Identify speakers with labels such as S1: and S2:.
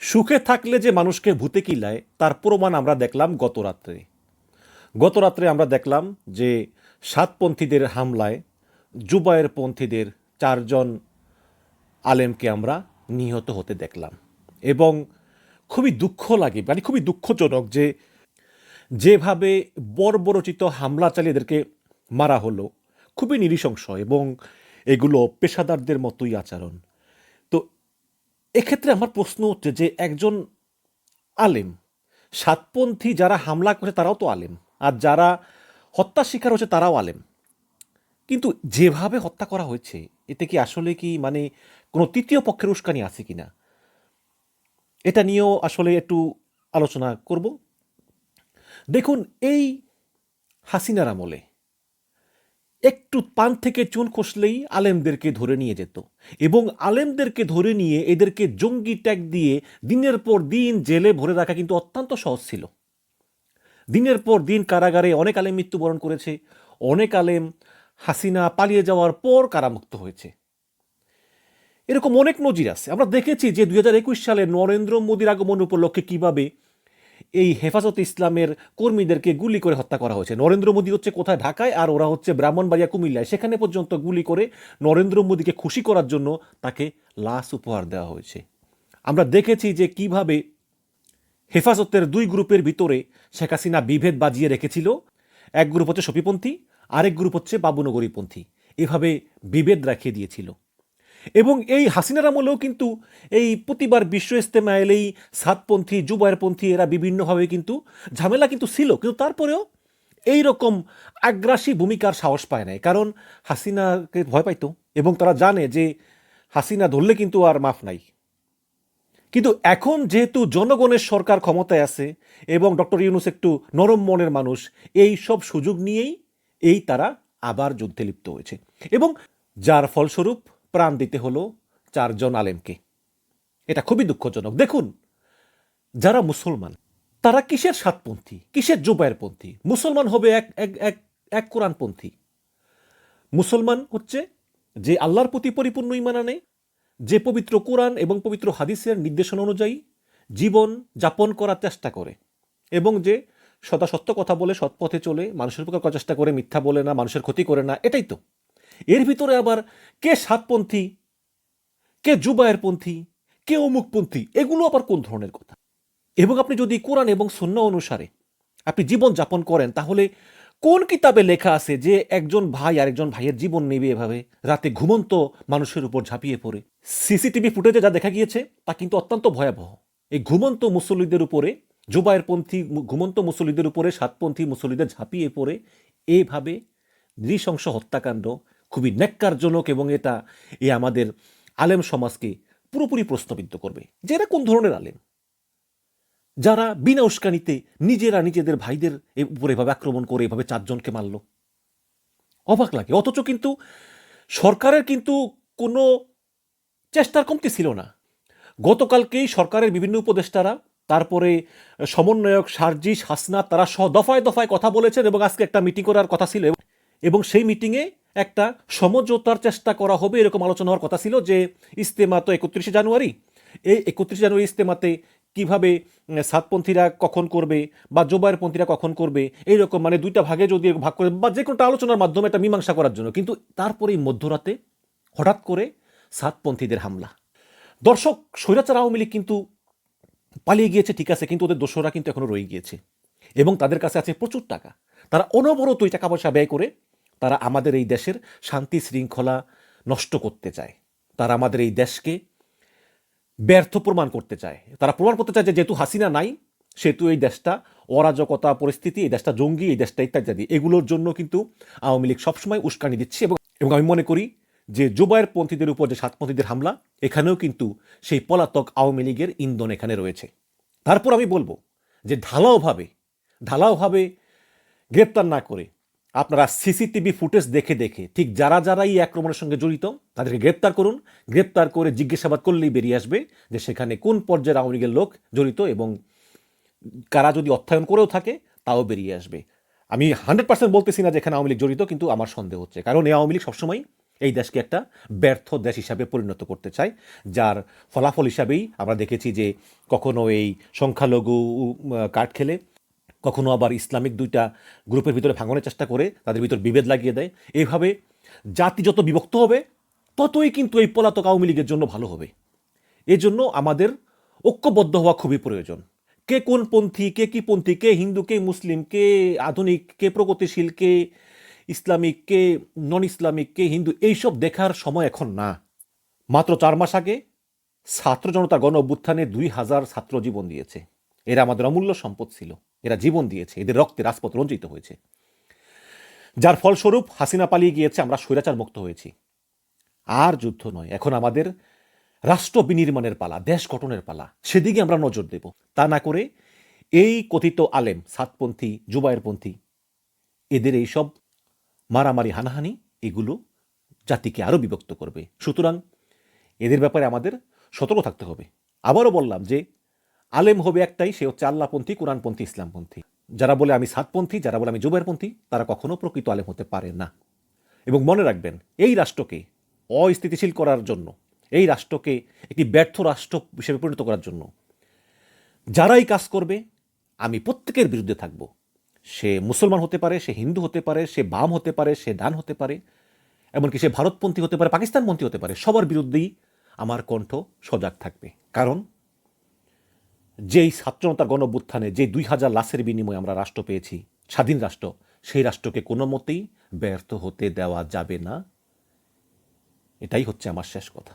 S1: সুখে থাকলে যে মানুষকে ভূতে কিলায়, তার প্রমাণ আমরা দেখলাম গত রাত্রে গত রাত্রে আমরা দেখলাম যে সাতপন্থীদের হামলায় জুবায়ের পন্থীদের চারজন আলেমকে আমরা নিহত হতে দেখলাম। এবং খুবই দুঃখ লাগে মানে খুবই দুঃখজনক যে যেভাবে বর্বরচিত হামলা চালিয়ে এদেরকে মারা হলো, খুবই নিরিশংস এবং এগুলো পেশাদারদের মতোই আচরণ। এক্ষেত্রে আমার প্রশ্ন হচ্ছে যে একজন আলেম, সাতপন্থী যারা হামলা করে তারাও তো আলেম, আর যারা হত্যার শিকার হচ্ছে তারাও আলেম। কিন্তু যেভাবে হত্যা করা হয়েছে, এতে কি আসলে কি মানে কোনো তৃতীয় পক্ষের উস্কানি আছে কি না এটা নিয়েও আসলে একটু আলোচনা করব। দেখুন, এই হাসিনার আমলে একটু পান থেকে চুন কষলেই আলেমদেরকে ধরে নিয়ে যেত এবং আলেমদেরকে ধরে নিয়ে এদেরকে জঙ্গি ট্যাগ দিয়ে দিনের পর দিন জেলে ভরে রাখা কিন্তু অত্যন্ত সহজ ছিল। দিনের পর দিন কারাগারে অনেক আলেম মৃত্যুবরণ করেছে, অনেক আলেম হাসিনা পালিয়ে যাওয়ার পর কারামুক্ত হয়েছে। এরকম অনেক নজির আছে। আমরা দেখেছি যে দুই হাজার একুশ সালে নরেন্দ্র মোদীর আগমন উপলক্ষে কীভাবে এই হেফাজত ইসলামের কর্মীদেরকে গুলি করে হত্যা করা হয়েছে। নরেন্দ্র মোদী হচ্ছে কোথায়? ঢাকায়, আর ওরা হচ্ছে ব্রাহ্মণবাড়িয়া, কুমিল্লায়। সেখানে পর্যন্ত গুলি করে নরেন্দ্র মোদীকে খুশি করার জন্য তাকে লাশ উপহার দেওয়া হয়েছে। আমরা দেখেছি যে কীভাবে হেফাজতের দুই গ্রুপের ভিতরে শেখ হাসিনা বিভেদ বাজিয়ে রেখেছিল। এক গ্রুপ হচ্ছে সফিপন্থী, আরেক গ্রুপ হচ্ছে বাবুনগরীপন্থী। এভাবে বিভেদ রাখিয়ে দিয়েছিল। এবং এই হাসিনার আমলেও কিন্তু এই প্রতিবার বিশ্ব ইস্তেমা এলেই সাতপন্থী যুবায়েরপন্থী এরা বিভিন্নভাবে কিন্তু ঝামেলা কিন্তু ছিল। কিন্তু তারপরেও এই রকম আগ্রাসী ভূমিকার সাহস পায় নাই। কারণ হাসিনাকে ভয় পাইতো এবং তারা জানে যে হাসিনা ধরলে কিন্তু আর মাফ নাই। কিন্তু এখন যেহেতু জনগণের সরকার ক্ষমতায় আছে এবং ডক্টর ইউনুস একটু নরম মনের মানুষ, এই সব সুযোগ নিয়েই এই তারা আবার যুদ্ধে লিপ্ত হয়েছে। এবং যার ফলস্বরূপ প্রাণ দিতে হলো চারজন আলেমকে। এটা খুবই দুঃখজনক। দেখুন, যারা মুসলমান, তারা কিসের সাতপন্থী? কিসের জোবায়েরপন্থী মুসলমান হবে এক এক এক এক কোরআনপন্থী। মুসলমান হচ্ছে যে আল্লাহর প্রতি পরিপূর্ণ ইমান আনে, যে পবিত্র কোরআন এবং পবিত্র হাদিসের নির্দেশনা অনুযায়ী জীবন যাপন করার চেষ্টা করে এবং যে সদা সত্য কথা বলে সৎ পথে চলে, মানুষের উপকার করার চেষ্টা করে, মিথ্যা বলে না, মানুষের ক্ষতি করে না, এটাই তো। এর ভিতরে আবার কে সাতপন্থী, কে জুবায়েরপন্থী কে অমুকপন্থী, এগুলো আবার কোন ধরনের কথা? এবং আপনি যদি কোরআন এবং সন্ন্য অনুসারে আপনি জীবন যাপন করেন, তাহলে কোন কিতাবে লেখা আছে যে একজন ভাই আরেকজন ভাইয়ের জীবন নেবে এভাবে? রাতে ঘুমন্ত মানুষের উপর ঝাঁপিয়ে পড়ে। সিসিটিভি ফুটেজে যা দেখা গিয়েছে, তা কিন্তু অত্যন্ত ভয়াবহ। এই ঘুমন্ত মুসল্লিদের উপরে জুবায়েরপন্থী ঘুমন্ত মুসল্লিদের উপরে, সাতপন্থী মুসল্লিদের ঝাঁপিয়ে পড়ে এইভাবে নৃশংস হত্যাকাণ্ড খুবই ন্যাক্কারজনক এবং এটা, এ আমাদের আলেম সমাজকে পুরোপুরি প্রশ্নবিদ্ধ করবে। যে এরা কোন ধরনের আলেম? যারা বিনা উস্কানিতে নিজেরা নিজেদের ভাইদের উপরে এভাবে আক্রমণ করে এভাবে চারজনকে মারল। অবাক লাগে। অথচ কিন্তু সরকারের কিন্তু কোনো চেষ্টার কমতি ছিল না। গতকালকেই সরকারের বিভিন্ন উপদেষ্টারা, তারপরে সমন্বয়ক সার্জিস হাসনা তারা সহ দফায় দফায় কথা বলেছেন এবং আজকে একটা মিটিং করার কথা ছিল। এবং সেই মিটিংয়ে একটা সমঝোতার চেষ্টা করা হবে, এরকম আলোচনা হওয়ার কথা ছিল যে ইস্তেমা তো একত্রিশে জানুয়ারি। এই একত্রিশে জানুয়ারি ইস্তেমাতে কীভাবে সাতপন্থীরা কখন করবে বা জোবায়েরপন্থীরা কখন করবে, এইরকম মানে দুইটা ভাগে যদি ভাগ করে বা যে কোনোটা আলোচনার মাধ্যমে একটা মীমাংসা করার জন্য। কিন্তু তারপরেই মধ্যরাতে হঠাৎ করে সাতপন্থীদের হামলা। দর্শক, স্বৈরাচার আওয়ামী লীগ কিন্তু পালিয়ে গিয়েছে, ঠিক আছে, কিন্তু ওদের দোষরা কিন্তু এখনও রয়ে গিয়েছে। এবং তাদের কাছে আছে প্রচুর টাকা। তারা অনবরত ওই টাকা পয়সা ব্যয় করে তারা আমাদের এই দেশের শান্তি শৃঙ্খলা নষ্ট করতে চায়। তারা আমাদের এই দেশকে ব্যর্থ প্রমাণ করতে চায়। তারা প্রমাণ করতে চায় যে যেহেতু হাসিনা নাই, সেহেতু এই দেশটা অরাজকতা পরিস্থিতি, এই দেশটা জঙ্গি, এই দেশটা ইত্যাদি, এগুলোর জন্য কিন্তু আওয়ামী লীগ সবসময় উস্কানি দিচ্ছে এবং এবং আমি মনে করি যে জুবায়ের পন্থীদের উপর যে সাতপন্থীদের হামলা, এখানেও কিন্তু সেই পলাতক আওয়ামী লীগের ইন্ধন এখানে রয়েছে। তারপর আমি বলব যে ঢালাওভাবে ঢালাওভাবে গ্রেপ্তার না করে আপনারা সিসিটিভি ফুটেজ দেখে দেখে, ঠিক যারা যারা এই আক্রমণের সঙ্গে জড়িত, তাদেরকে গ্রেপ্তার করুন। গ্রেপ্তার করে জিজ্ঞাসাবাদ করলেই বেরিয়ে আসবে যে সেখানে কোন পর্যায়ের আওয়ামী লীগের লোক জড়িত এবং কারা যদি অর্থায়ন করেও থাকে, তাও বেরিয়ে আসবে। আমি হান্ড্রেড পার্সেন্ট বলতেছি না যে এখানে আওয়ামী লীগ জড়িত, কিন্তু আমার সন্দেহ হচ্ছে। কারণ এই আওয়ামী লীগ সবসময় এই দেশকে একটা ব্যর্থ দেশ হিসাবে পরিণত করতে চায়, যার ফলাফল হিসাবেই আমরা দেখেছি যে কখনো এই সংখ্যালঘু কাঠ খেলে কখনো আবার ইসলামিক দুইটা গ্রুপের ভিতরে ভাঙনের চেষ্টা করে তাদের ভিতর বিভেদ লাগিয়ে দেয়। এইভাবে জাতি যত বিভক্ত হবে, ততই কিন্তু এই পলাতক আওয়ামী লীগের জন্য ভালো হবে। এজন্য আমাদের ঐক্যবদ্ধ হওয়া খুবই প্রয়োজন। কে কোন পন্থী, কে কি পন্থী, কে হিন্দু, কে মুসলিম, কে আধুনিক, কে প্রগতিশীল, কে ইসলামিক, কে নন ইসলামিক কে হিন্দু, এইসব দেখার সময় এখন না। মাত্র চার মাস আগে ছাত্র জনতা গণ অভ্যুত্থানে দুই হাজার ছাত্র জীবন দিয়েছে। এরা আমাদের অমূল্য সম্পদ ছিল। এরা জীবন দিয়েছে, এদের রক্তে রাজপথ রঞ্জিত হয়েছে। যার ফলস্বরূপ হাসিনা পালিয়ে গিয়েছে, আমরা স্বৈরাচার মুক্ত হয়েছি। আর যুদ্ধ নয়, এখন আমাদের রাষ্ট্র বিনির্মাণের পালা, দেশ গঠনের পালা, সেদিকে আমরা নজর দেব। তা না করে এই কথিত আলেম, সাতপন্থী জুবায়েরপন্থী এদের এইসব মারামারি, হানাহানি, এগুলো জাতিকে আরও বিভক্ত করবে। সুতরাং এদের ব্যাপারে আমাদের সতর্ক থাকতে হবে। আবারও বললাম যে আলেম হবে একটাই, সে হচ্ছে আল্লাহপন্থী, কোরআনপন্থী, ইসলামপন্থী। যারা বলে আমি সাতপন্থী, যারা বলে আমি জুবাইরপন্থী তারা কখনো প্রকৃত আলেম হতে পারে না। এবং মনে রাখবেন, এই রাষ্ট্রকে অস্থিতিশীল করার জন্য, এই রাষ্ট্রকে একটি ব্যর্থ রাষ্ট্র হিসেবে পরিণত করার জন্য, যারাই কাজ করবে, আমি প্রত্যেকের বিরুদ্ধে থাকব। সে মুসলমান হতে পারে, সে হিন্দু হতে পারে, সে বাম হতে পারে, সে ডান হতে পারে, এমনকি সে ভারতপন্থী হতে পারে, পাকিস্তানপন্থী হতে পারে, সবার বিরুদ্ধেই আমার কণ্ঠ সজাগ থাকবে। কারণ যেই সাতজনতা গণবুত্থানে যে দুই হাজার লাশের বিনিময়ে আমরা রাষ্ট্র পেয়েছি, স্বাধীন রাষ্ট্র, সেই রাষ্ট্রকে কোনো মতেই ব্যর্থ হতে দেওয়া যাবে না। এটাই হচ্ছে আমার শেষ কথা।